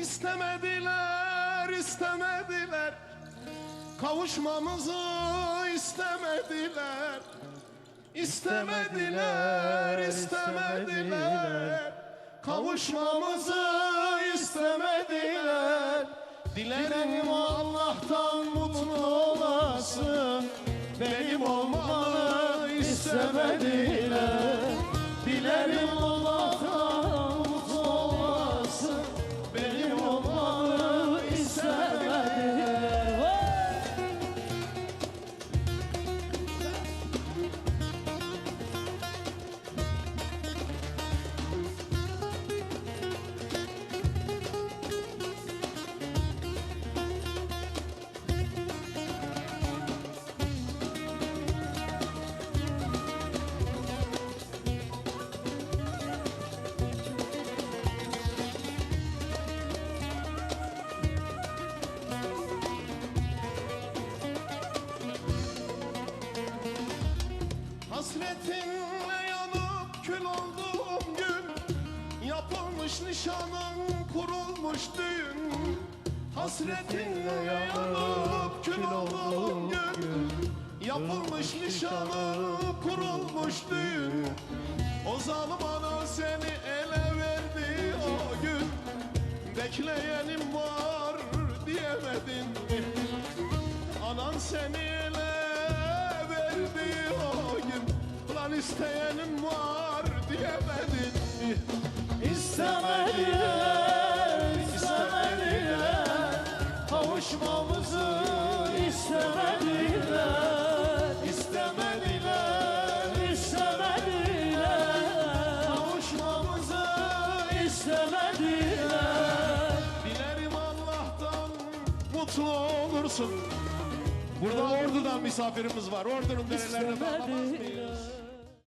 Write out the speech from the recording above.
İstemediler, istemediler. Kavuşmamızı istemediler. İstemediler, istemediler Kavuşmamızı istemediler. Dilerim Allah'tan mutlu olasın. Benim olmanı istemediler Hasretinle yanıp kül olduğum gün Yapılmış nişanın kurulmuş düğün. Hasretinle yanıp kül olduğum gün Yapılmış nişanı kurulmuş düğün. O zalim ana seni ele verdi o gün. Bekleyenim var diyemedin mi? Anan seni ele isteyenim var diyemedin mi? İstemediler, istemediler Kavuşmamızı istemediler. İstemediler, istemediler. Kavuşmamızı istemediler. Dilerim Allah'tan mutlu olursun. Burada Ordu'dan misafirimiz var. Ordu'nun derelerine bağlamaz mıyız?